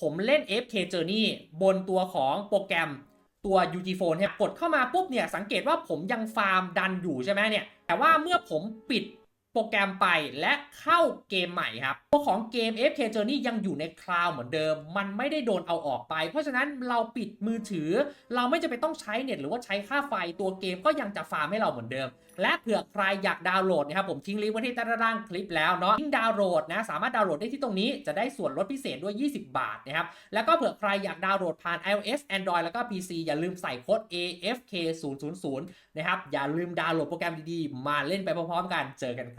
ผมเล่น FK Journey บนตัวของโปรแกรมตัว UG Phone เนี่ยกดเข้ามาปุ๊บเนี่ยสังเกตว่าผมยังฟาร์มดันอยู่ใช่ไหมเนี่ยแต่ว่าเมื่อผมปิด โปรแกรมไปและเข้าเกมใหม่ครับ ตัวของเกม FK Journey ยังอยู่ในคลาวด์เหมือนเดิม มันไม่ได้โดนเอาออกไป เพราะฉะนั้นเราปิดมือถือ เราไม่จะเป็นต้องใช้เน็ตหรือว่าใช้ค่าไฟตัวเกมก็ยังจะฟาร์มให้เราเหมือนเดิม และเผื่อใครอยากดาวน์โหลดนะครับผมทิ้งลิงก์ไว้ที่ใต้ด้านล่างคลิปแล้วเนาะลิงก์ดาวน์โหลดนะสามารถดาวน์โหลดได้ที่ตรงนี้จะได้ส่วนลดพิเศษด้วย 20 บาทนะครับแล้วก็เผื่อใครอยากดาวน์โหลดผ่าน iOS Android แล้วก็ PC อย่าลืมใส่โค้ด AFK 0 0 0นะครับอย่าลืมดาวน์โหลดโปรแกรมดีๆมาเล่นไปพร้อมๆกันเจอกันค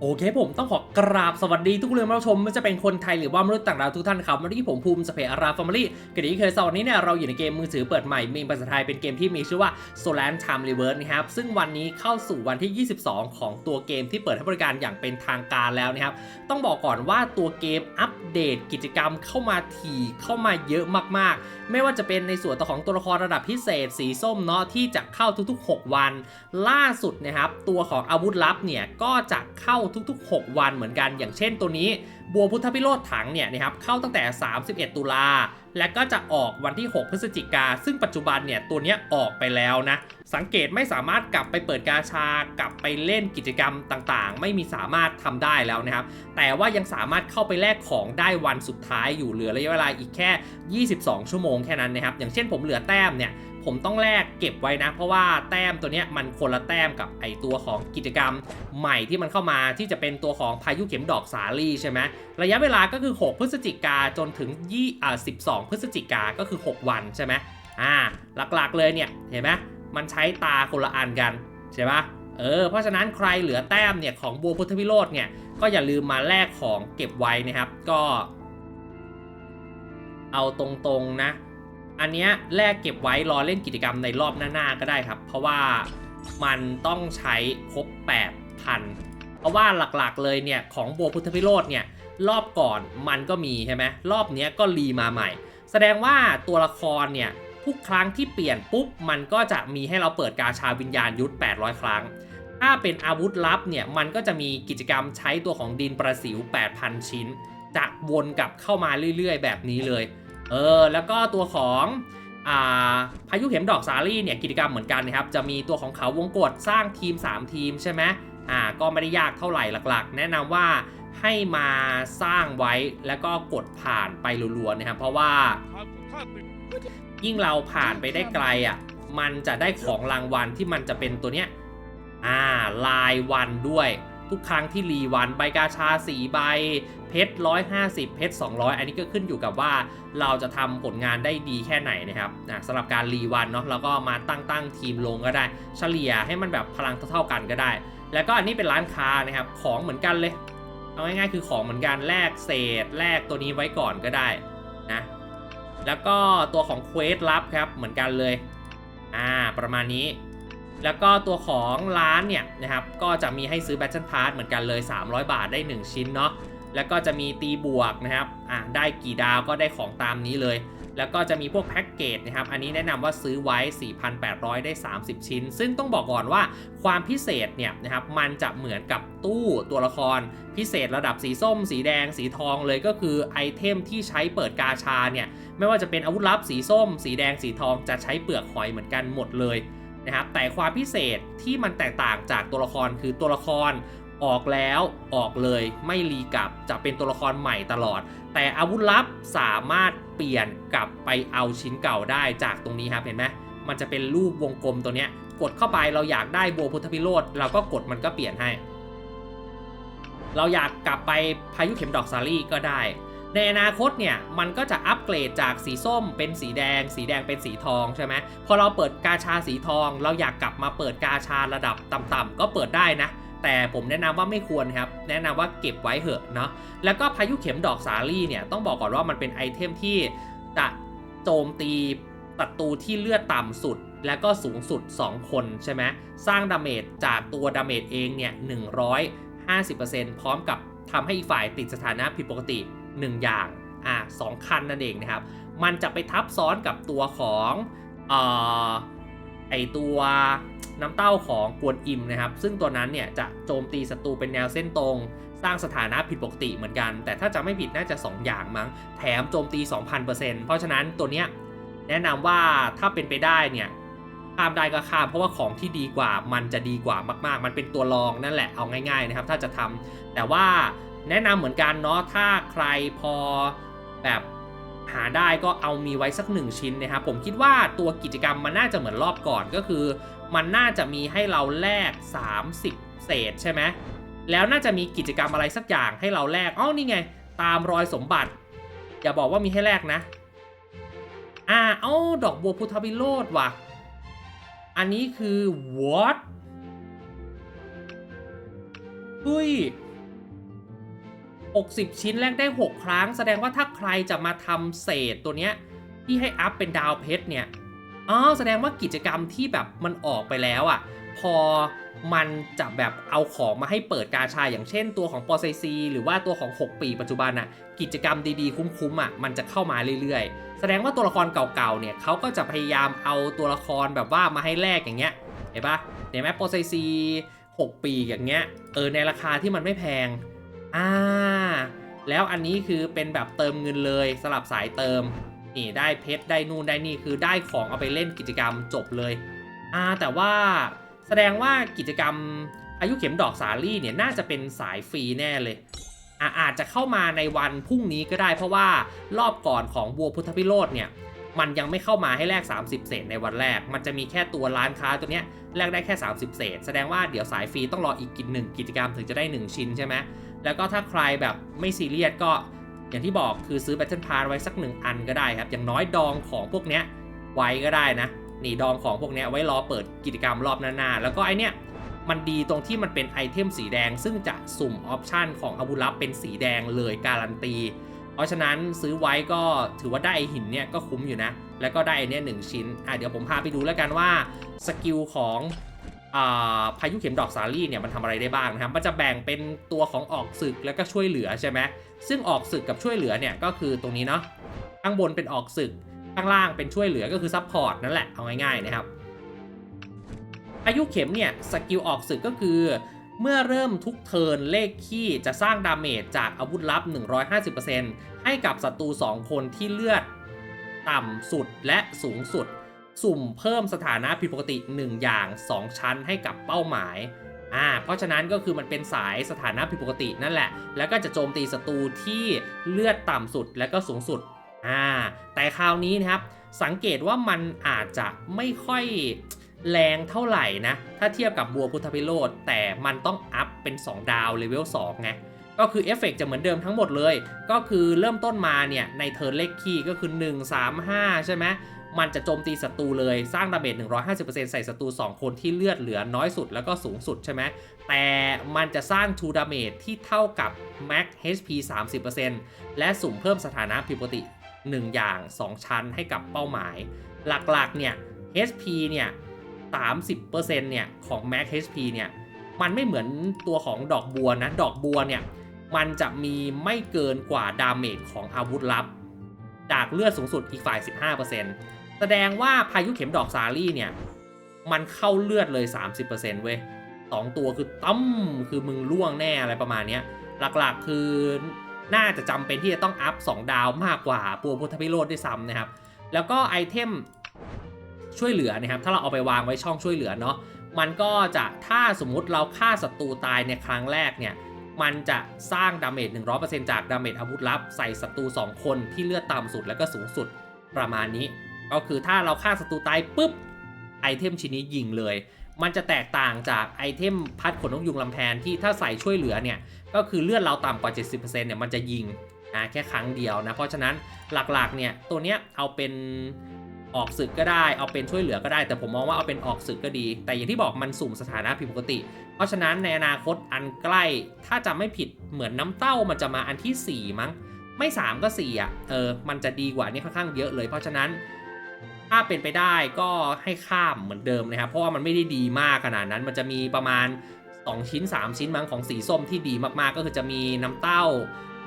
โอเคผมต้องขอกราบสวัสดีทุกเรื่องรับชมไม่ว่าจะเป็นคนไทยหรือว่ามนุษย์ต่างดาวทุกท่านครับวันนี้ผมภูมิสเปอาราฟาร์มลี่กันดีเคยสวันนี้เนี่ยเราอยู่ในเกมมือถือเปิดใหม่มีภาษาไทยเป็นเกมที่มีชื่อว่า Solar Time Reverse นะครับซึ่งวันนี้เข้าสู่วันที่ 22 ของตัวเกมที่เปิดให้บริการอย่างเป็นทางการแล้วนะครับต้องบอกก่อนว่าตัวเกมอัปเดตกิจกรรมเข้ามาถี่เข้ามาเยอะมากๆ ไม่ว่าจะเป็นในส่วนตัวของตัวละครระดับพิเศษสีส้มเนาะที่จะเข้าทุกๆ 6 วัน ล่าสุดนะครับตัวของอาวุธลับเนี่ยก็จะเข้าทุก ๆ 6 วันเหมือนกัน อย่างเช่นตัวนี้บัวพุทธพิโรธถังเนี่ยนะครับเข้าตั้งแต่ 31 ตุลา และก็จะออกวันที่ 6 พฤศจิกา ซึ่งปัจจุบันเนี่ยตัวนี้ออกไปแล้วนะ สังเกตไม่สามารถกลับไปเปิดกาชากลับไปเล่นกิจกรรมต่างๆ ไม่มีสามารถทำได้แล้วนะครับ แต่ว่ายังสามารถเข้าไปแลกของได้วันสุดท้ายอยู่เหลือระยะเวลาอีกแค่ 22 ชั่วโมงแค่นั้นนะครับ อย่างเช่นผมเหลือแต้มเนี่ย ผมต้องแลกเก็บไว้นะ เพราะว่าแต้มตัวเนี้ยมันคนละแต้มกับไอตัวของกิจกรรม ใหม่ที่มันเข้ามาที่จะเป็นตัวของพายุเข็มดอกสาลี่ใช่ไหมระยะเวลาก็คือ 6 พฤศจิกาจนถึงยี่อ่า12พฤศจิกาก็คือ 6 วันใช่ไหมอ่าหลักๆเลยเนี่ยเห็นไหมมันใช้ตาคนละอันกันใช่ปะเออเพราะฉะนั้นใครเหลือแต้มเนี่ยของบัวพุทธวิโรธเนี่ยก็อย่าลืมมาแลกของเก็บไว้นะครับ ก็ เอาตรงๆนะ อันเนี้ยแลกเก็บไว้รอเล่นกิจกรรมในรอบหน้าๆก็ได้ครับ เพราะว่ามันต้องใช้ครบ8,000 เพราะว่าหลักๆเลยเนี่ยของบัวพุทธพิโรธเนี่ยรอบก่อนมันก็มีใช่ไหมรอบเนี้ยก็รีมาใหม่ แสดงว่าตัวละครเนี่ยทุกครั้งที่เปลี่ยนปุ๊บมันก็จะมีให้เราเปิดกาชาวิญญาณยุทธ 800 ครั้ง ถ้าเป็นอาวุธลับเนี่ยมันก็จะมีกิจกรรมใช้ตัวของดินประสิว 8,000 ชิ้น จะวนกลับเข้ามาเรื่อยๆ แบบนี้เลย เออแล้วก็ตัวของอ่าพายุเข็มดอกสาลี่เนี่ยกิจกรรมเหมือนกันนะครับจะมีตัวของเขาวงกฏสร้างทีม 3 ทีมใช่ไหมอ่าก็ไม่ได้ยากเท่าไหร่หลักๆ แนะนำว่าให้มาสร้างไว้แล้วก็กดผ่านไปรัวๆนะครับเพราะว่ายิ่งเราผ่านไปได้ไกลอะมันจะได้ของรางวัลที่มันจะเป็นตัวเนี้ยอ่าลายวันด้วย ทุกครั้งที่รีวันใบกาชาสีใบ เพชร 150 เพชร 200 อันนี้ก็ขึ้นอยู่กับว่าเราจะทำผลงานได้ดีแค่ไหนนะครับนะสำหรับการรีวันเนาะเราก็มาตั้งตั้งทีมลงก็ได้ เฉลี่ยให้มันแบบพลังเท่าๆกันก็ได้ แล้วก็อันนี้เป็นร้านค้านะครับของเหมือนกันเลย เอาง่ายๆคือของเหมือนกันแลกเศษแลกตัวนี้ไว้ก่อนก็ได้นะแล้วก็ตัวของเควสลับครับเหมือนกันเลยอ่าประมาณนี้ แล้วก็ตัวของร้านเนี่ยนะครับก็จะมีให้ซื้อแบตเทิลพาร์เหมือนกันเลย 300 บาทได้ 1 ชิ้นเนาะแล้วก็จะมีตีบวกนะครับอะได้กี่ดาวก็ได้ของตามนี้เลย แล้วก็จะมีพวกแพ็กเกจนะครับอันนี้แนะนำว่าซื้อไว้ 4,800 ได้ 30 ชิ้น ซึ่งต้องบอกก่อนว่าความพิเศษเนี่ยนะครับมันจะเหมือนกับตู้ตัวละคร พิเศษระดับสีส้ม สีแดง สีทองเลยก็คือไอเทมที่ใช้เปิดกาชาเนี่ยไม่ว่าจะเป็นอาวุธลับสีส้ม สีแดงสีทองจะใช้เปลือกหอยเหมือนกันหมดเลย นะครับแต่ความพิเศษที่มันแตกต่างจากตัวละครคือตัวละครออกแล้วออกเลยไม่รีกลับจะเป็นตัวละครใหม่ตลอด แต่อาวุธลับสามารถเปลี่ยนกลับไปเอาชิ้นเก่าได้จากตรงนี้ครับเห็นไหมมันจะเป็นรูปวงกลมตัวเนี้ยกดเข้าไปเราอยากได้โบพุทธพิโรธเราก็กดมันก็เปลี่ยนให้ เราอยากกลับไปพายุเข็มดอกซารี่ก็ได้ ในอนาคตเนี่ยมันก็จะอัปเกรดจากสีส้มเป็นสีแดง สีแดงเป็นสีทองใช่ไหมพอเราเปิดกาชาสีทอง เราอยากกลับมาเปิดกาชาระดับต่ำๆก็เปิดได้นะแต่ผมแนะนำว่าไม่ควรครับ แนะนำว่าเก็บไว้เถอะเนาะ แล้วก็พายุเข็มดอกสาลี่เนี่ยต้องบอกก่อนว่ามันเป็นไอเทมที่จะโจมตีศัตรูที่เลือดต่ำสุด และก็สูงสุด 2 คนใช่ไหมสร้างดาเมจจากตัวดาเมจเองเนี่ย150%พร้อมกับทำให้อีกฝ่ายติดสถานะผิดปกติ 1 อย่างอะสองคันนั่นเองนะครับ มันจะไปทับซ้อนกับตัวของเอ่อไอตัวน้ำเต้าของกวนอิมนะครับ ซึ่งตัวนั้นเนี่ยจะโจมตีศัตรูเป็นแนวเส้นตรง สร้างสถานะผิดปกติเหมือนกัน แต่ถ้าจะไม่ผิดน่าจะ 2 อย่างมั้ง แถมโจมตี 2,000%เพราะฉะนั้นตัวเนี้ยแนะนำว่าถ้าเป็นไปได้เนี่ยข้ามได้ก็ข้ามเพราะว่าของที่ดีกว่ามันจะดีกว่ามาก ๆ มันเป็นตัวรองนั่นแหละเอาง่ายๆนะครับ ถ้าจะทำแต่ว่า แนะนำเหมือนกันเนาะถ้าใครพอแบบหาได้ก็เอามีไว้สักหนึ่งชิ้นนะครับผมคิดว่าตัวกิจกรรมมันน่าจะเหมือนรอบก่อนก็คือ มันน่าจะมีให้เราแลก 30 เศษใช่ไหมแล้วน่าจะมีกิจกรรมอะไรสักอย่างให้เราแลกอ๋อนี่ไง ตามรอยสมบัติ อย่าบอกว่ามีให้แลกนะอ่าเอ้าดอกบัวพุทธวิโรธว่ะ อันนี้คือ what เฮ้ย 60 ชิ้นแรกได้ 6 ครั้ง แสดงว่าถ้าใครจะมาทำเศษตัวเนี้ยที่ให้อัพเป็นดาวเพชรเนี่ยอ๋อแสดงว่ากิจกรรมที่แบบมันออกไปแล้วอะ่ะ พอมันจะแบบเอาของมาให้เปิดกาชาอย่างเช่นตัวของปอไซซีหรือว่าตัวของ 6 ปีปัจจุบันอะ่ะกิจกรรมดีๆ คุ้มๆอะ่ะมันจะเข้ามาเรื่อยๆ แสดงว่าตัวละครเก่าๆเนี่ยเขาก็จะพยายามเอาตัวละครแบบว่ามาให้แลกอย่างเงี้ยเห็นปะเห็นไหมปอไซซี6 ปีอย่างเงี้ยเออในราคาที่มันไม่แพง อ่า แล้วอันนี้คือเป็นแบบเติมเงินเลยสลับสายเติม นี่ได้เพชรได้นู่นได้นี่คือได้ของเอาไปเล่นกิจกรรมจบเลย อ่าแต่ว่าแสดงว่ากิจกรรมอายุเข็มดอกสาลี่เนี่ยน่าจะเป็นสายฟรีแน่เลยอาอาจจะเข้ามาในวันพรุ่งนี้ก็ได้ เพราะว่ารอบก่อนของบัวพุทธพิโรธเนี่ยมันยังไม่เข้ามาให้แลก 30 เศษในวันแรก มันจะมีแค่ตัวร้านค้าตัวเนี้ยแลกได้แค่ 30 เศษ แสดงว่าเดี๋ยวสายฟรีต้องรออีกกินหนึ่งกิจกรรมถึงจะได้ 1 ชิ้นใช่ไหม แล้วก็ถ้าใครแบบไม่ซีเรียสก็อย่างที่บอกคือซื้อ Battle Pass ไว้สักหนึ่งอันก็ได้ครับ อย่างน้อยดองของพวกเนี้ยไว้ก็ได้นะนี่ดองของพวกเนี้ยไว้รอเปิดกิจกรรมรอบหน้าๆแล้วก็ไอเนี้ยมันดีตรงที่มันเป็นไอเทมสีแดง ซึ่งจะสุ่มออปชันของอาวุธลับเป็นสีแดงเลยการันตี เพราะฉะนั้นซื้อไว้ก็ถือว่าได้ไอหินเนี่ยก็คุ้มอยู่นะ แล้วก็ได้ไอเนี้ยหนึ่งชิ้นอะเดี๋ยวผมพาไปดูแล้วกันว่าสกิลของ พายุเข็มดอกสาลี่เนี่ยมันทำอะไรได้บ้างนะครับ มันจะแบ่งเป็นตัวของออกศึกแล้วก็ช่วยเหลือใช่ไหมซึ่งออกศึกกับช่วยเหลือเนี่ยก็คือตรงนี้เนาะ ข้างบนเป็นออกศึก ข้างล่างเป็นช่วยเหลือก็คือซัพพอร์ตนั่นแหละ เอาง่ายๆนะครับอายุเข็มเนี่ยสกิลออกศึกก็คือ เมื่อเริ่มทุกเทิร์นเลขขี้จะสร้างดาเมจจากอาวุธลับ 150%ให้กับศัตรู2คนที่เลือดต่ำสุดและสูงสุด สุ่มเพิ่มสถานะผิดปกติ 1 อย่าง 2 ชั้นให้กับเป้าหมายอ่าเพราะฉะนั้นก็คือมันเป็นสายสถานะผิดปกตินั่นแหละ แล้วก็จะโจมตีศัตรูที่เลือดต่ำสุดและก็สูงสุดอ่าแต่คราวนี้นะครับ สังเกตว่ามันอาจจะไม่ค่อยแรงเท่าไหร่นะ ถ้าเทียบกับบัวพุทธพิโรธแต่มันต้องอัพเป็น 2 ดาวเลเวล2ไง ก็คือเอฟเฟกต์จะเหมือนเดิมทั้งหมดเลย ก็คือเริ่มต้นมาเนี่ยในเทิร์นเลขคีย์ก็คือ 1 3 5 ใช่ไหมมันจะโจมตีศัตรูเลยสร้างดาเมจ150%ใส่ศัตรู2 คนที่เลือดเหลือน้อยสุดแล้วก็สูงสุดใช่ไหมแต่มันจะสร้าง True Damage ที่เท่ากับ Max HP 30%และสุ่มเพิ่มสถานะผิดปกติ 1 อย่าง 2 ชั้นให้กับเป้าหมาย หลักๆเนี่ย HP เนี่ย30%เนี่ยของ Max HP เนี่ยมันไม่เหมือนตัวของดอกบัวนะ ดอกบัวเนี่ย มันจะมีไม่เกินกว่าดาเมจของอาวุธลับจากเลือดสูงสุดอีกฝ่าย 15%แสดงว่าพายุเข็มดอกซาลี่เนี่ย มันเข้าเลือดเลย 30%เว้ยสองตัวคือตั้มคือมึงล่วงแน่อะไรประมาณนี้หลักๆคือน่าจะจำเป็นที่จะต้องอัพ 2 ดาวมากกว่าปัวพุทธพิโรธด้วยซ้ำนะครับ แล้วก็ไอเทมช่วยเหลือนะครับ ถ้าเราเอาไปวางไว้ช่องช่วยเหลือเนาะมันก็จะถ้าสมมุติเราฆ่าศัตรูตายในครั้งแรกเนี่ย มันจะสร้างดาเมจ 100%จากดาเมจอาวุธลับ ใส่ศัตรู 2 คนที่เลือดต่ำสุดและก็สูงสุดประมาณนี้ ก็คือถ้าเราฆ่าศัตรูตายปุ๊บ ไอเทมชิ้นนี้ยิงเลย มันจะแตกต่างจากไอเทมพัดขนนกยุงลำแพนที่ถ้าใส่ช่วยเหลือเนี่ย ก็คือเลือดเราต่ำกว่า 70%เนี่ยมันจะยิงนะแค่ครั้งเดียวนะ เพราะฉะนั้นหลักๆเนี่ยตัวเนี้ยเอาเป็น ออกศึกก็ได้เอาเป็นช่วยเหลือก็ได้ แต่ผมมองว่าเอาเป็นออกศึกก็ดี แต่อย่างที่บอกมันสุ่มสถานะผิดปกติ เพราะฉะนั้นในอนาคตอันใกล้ถ้าจะไม่ผิดเหมือนน้ำเต้ามันจะมาอันที่ 4 มั้ง ไม่ 3 ก็4อะเออมันจะดีกว่านี้ค่อนข้างเยอะเลย เพราะฉะนั้นถ้าเป็นไปได้ก็ให้ข้ามเหมือนเดิมนะครับ เพราะว่ามันไม่ได้ดีมากขนาดนั้น มันจะมีประมาณ 2 ชิ้น 3 ชิ้นมั้งของสีส้มที่ดีมากๆ ก็คือจะมีน้ำเต้า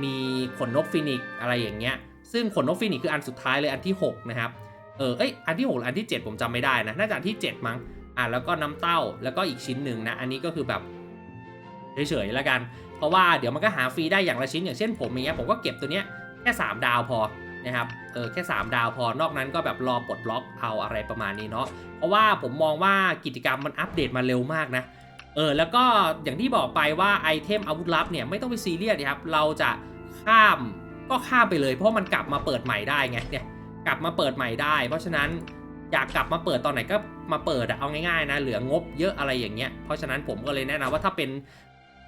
มีขนนกฟินิกอะไรอย่างเงี้ยซึ่งขนนกฟินิกคืออันสุดท้ายเลยอันที่ 6 นะครับ เออเอ้ยอันที่6หรืออันที่ 7 ผมจำไม่ได้นะน่าจะอันที่ 7 มั้งอะแล้วก็น้ำเต้าแล้วก็อีกชิ้นหนึ่งนะอันนี้ก็คือแบบเฉยๆแล้วกัน เพราะว่าเดี๋ยวมันก็หาฟรีได้อย่างละชิ้นอย่างเช่นผมอย่างเงี้ยผมก็เก็บตัวเนี้ยแค่ 3 ดาวพอนะครับเออแค่ 3 ดาวพอนอกนั้นก็แบบรอปลดล็อกเอาอะไรประมาณนี้เนาะเพราะว่าผมมองว่ากิจกรรมมันอัปเดตมาเร็วมากนะเออแล้วก็อย่างที่บอกไปว่าไอเทมอาวุธลับเนี่ยไม่ต้องไปซีเรียสนะครับเราจะข้ามก็ข้ามไปเลยเพราะมันกลับมาเปิดใหม่ได้ไงเนี่ย กลับมาเปิดใหม่ได้ เพราะฉะนั้นอยากกลับมาเปิดตอนไหนก็มาเปิดอะเอาง่ายๆนะเหลืองบเยอะอะไรอย่างเงี้ยเพราะฉะนั้นผมก็เลยแนะนำว่าถ้าเป็น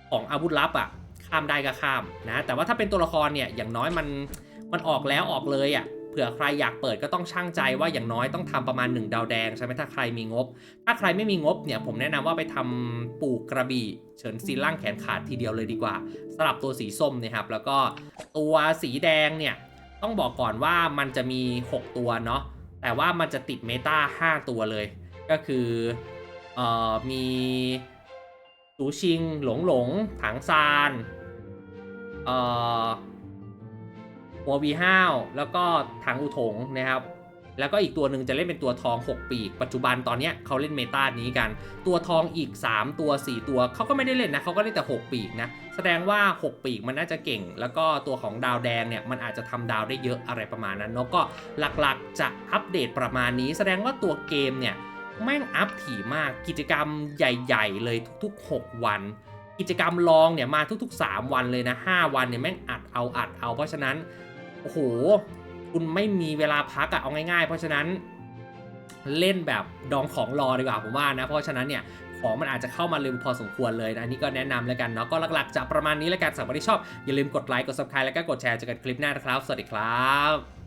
ของอาวุธลับอะข้ามได้ก็ข้ามนะแต่ว่าถ้าเป็นตัวละครเนี่ยอย่างน้อยมันมันออกแล้วออกเลยอะเผื่อใครอยากเปิดก็ต้องช่างใจว่าอย่างน้อยต้องทำประมาณ 1 ดาวแดงใช่ไหมถ้าใครมีงบ ถ้าใครไม่มีงบเนี่ยผมแนะนำว่าไปทำปลูกกระบี่เฉินซีล่างแขนขาดทีเดียวเลยดีกว่าสลับตัวสีส้มนะครับแล้วก็ตัวสีแดงเนี่ย ต้องบอกก่อนว่ามันจะมี 6 ตัวเนาะแต่ว่ามันจะติดเมตา5 ตัวเลย ก็คือเอ่อมีสูชิง หลงหลง ถังซานเอ่อหัววีห้าวแล้วก็ถังอุถงนะครับ แล้วก็อีกตัวหนึ่งจะเล่นเป็นตัวทอง 6 ปีก ปัจจุบันตอนนี้เขาเล่นเมตานี้กัน ตัวทองอีก 3 ตัว 4 ตัวเขาก็ไม่ได้เล่นนะเขาก็เล่นแต่ 6 ปีกนะ แสดงว่า 6 ปีกมันน่าจะเก่ง แล้วก็ตัวของดาวแดงเนี่ยมันอาจจะทำดาวได้เยอะอะไรประมาณนั้นแล้วก็หลักๆจะอัปเดตประมาณนี้ แสดงว่าตัวเกมเนี่ยแม่งอัพถี่มากกิจกรรมใหญ่ๆ เลยทุกๆ 6 วัน กิจกรรมลองเนี่ยมาทุกๆ 3 วันเลยนะ 5 วันเนี่ยแม่งอัดเอาอัดเอาเพราะฉะนั้นโอ้โห คุณไม่มีเวลาพักอะเอาง่ายๆ เพราะฉะนั้นเล่นแบบดองของรอดีกว่าผมว่านะ เพราะฉะนั้นเนี่ยของมันอาจจะเข้ามาเร็วพอสมควรเลยนะอันนี้ก็แนะนำแล้วกันเนาะก็หลักๆจะประมาณนี้แล้วกันสำหรับที่ชอบอย่าลืมกดไลค์กด subscribe แล้วก็กดแชร์เจอกันคลิปหน้านะครับ สวัสดีครับ